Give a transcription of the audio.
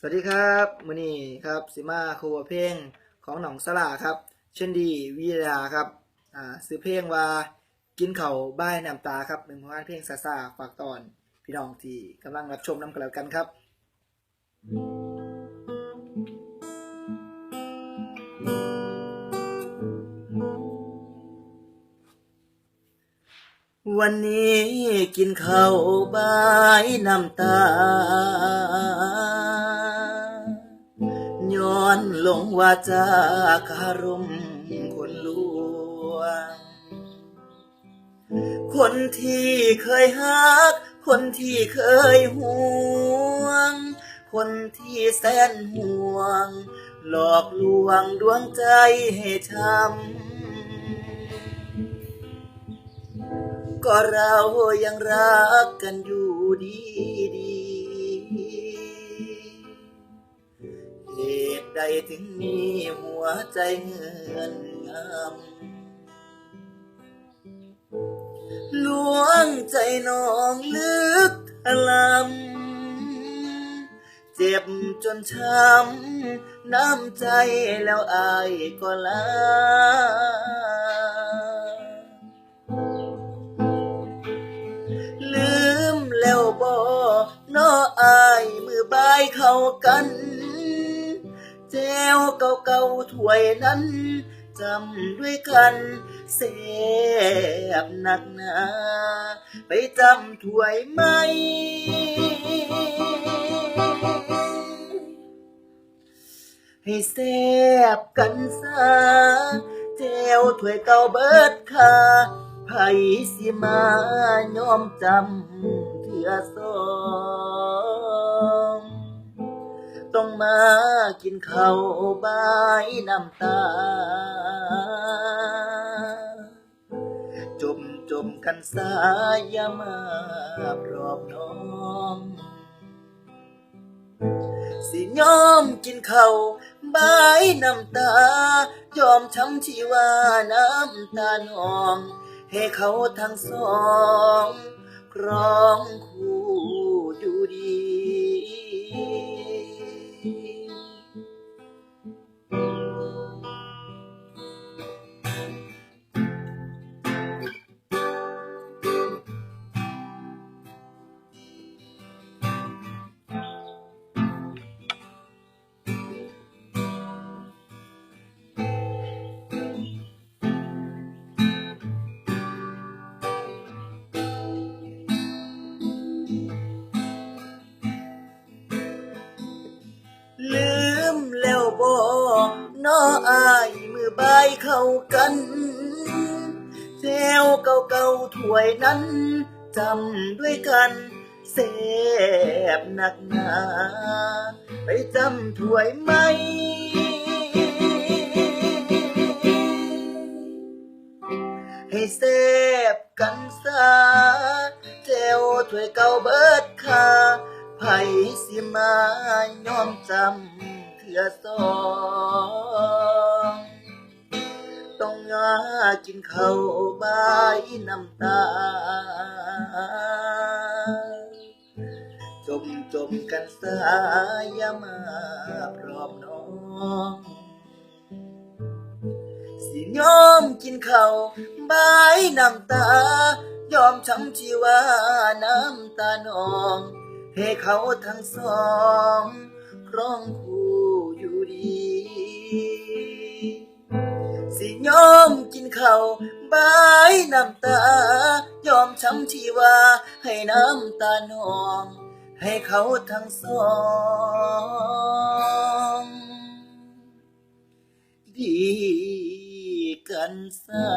สวัสดีครับมือนี้ครับสิมาครัวเพลงของหนองสลาครับ เช่นดีวิทยาครับอ่าซื้อเพลงว่ากินเขาบ้ายน้ำตาครับเป็นผลงานเพลงซาซาฝากตอนพี่น้องที่กำลังรับชมน้ำกันแล้วกันครับ วันนี้กินข้าวบายน้ำตา ย้อนลงวาจาคารมคนลวง คนที่เคยฮัก คนที่เคยห่วง คนที่แสนห่วง หลอกลวงดวงใจให้ช้ำก็เรายังรักกันอยู่ดี ใดถึงมีหัวใจเงื่อนงำลวงใจน้องลึกทลำเจ็บจนช้ำน้ำใจแล้วอายก็ลาลืมแล้วบ่น้ออายมือบายเข้ากัน แจวเก่าเกาๆถ้วยนั้นจำด้วยกันเสียบหนักหนาไปจำถ้วยไหมให้แซบกันซาแจวถ้วยเก่าเบิดคาไผสิมายอมจำเถื่อสอง มากินข้าวบายน้ำตา จมจมกันสายยามาปลอบน้องสิยอมกินข้าวบายน้ำตา ยอมช้ำที่ว่าน้ำตาหนอง ให้เขาทั้งสองครองคู่อยู่ดี เข้ากันแจวเก่าเก่าๆถ้วยนั้นจำด้วยกันเสบหนักหนาไปจำถ้วยไหมให้เสบกันซาแจวถ้วยเก่าเบิดคาไผสิมายอมจำเถื่อสอง กินข้าวบายน้ำตา จมจมกันสายามาพร้อมน้อง สิยอมกินข้าวบายน้ำตา ยอมช้ำที่ว่าน้ำตานอง ให้เขาทั้งสองครองคู่อยู่ดีสิยอม เขาบายน้ำตา ยอมช้ำที่ว่าให้น้ำตาหนอง ให้เขาทั้งสอง ดีกันซา